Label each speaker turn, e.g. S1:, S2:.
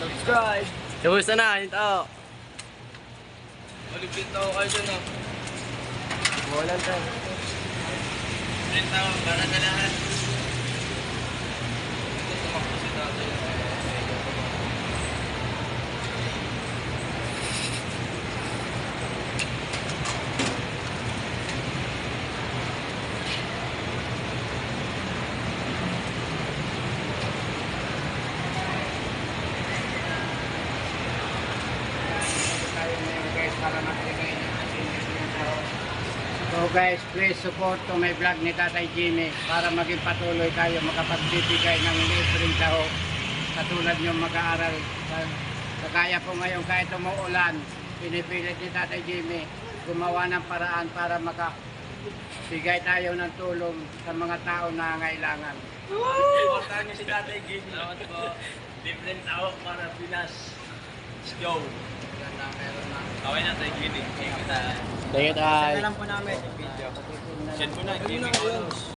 S1: subscribe.
S2: Kamusta na? Yung tao?
S3: Malipit ako kayo dyan ah.
S1: Walang tayo.
S3: Print ako para sa lahat. Ito tumakbo si tatay.
S4: tayo ngayon guys para magbigay ng ating libreng tao. So guys, please support to my vlog ni Tatay Jimmy para maging patuloy tayo makapagbibigay ng libreng tao. Katulad yung mag-aaral. Sa- Kagaya po ngayon kahit umuulan, pinipilit ni Tatay Jimmy gumawa ng paraan para makabigay tayo ng tulong sa mga tao na ngailangan.
S3: Supportahan niyo si tatay Gigi. Salamat po. Different tao para Pinas. Let's go.
S4: Na, meron na.
S3: Okay na tayo Gigi. Thank you tayo.
S2: Sige tayo.
S1: Alam po namin.
S3: Send mo na. Gigi.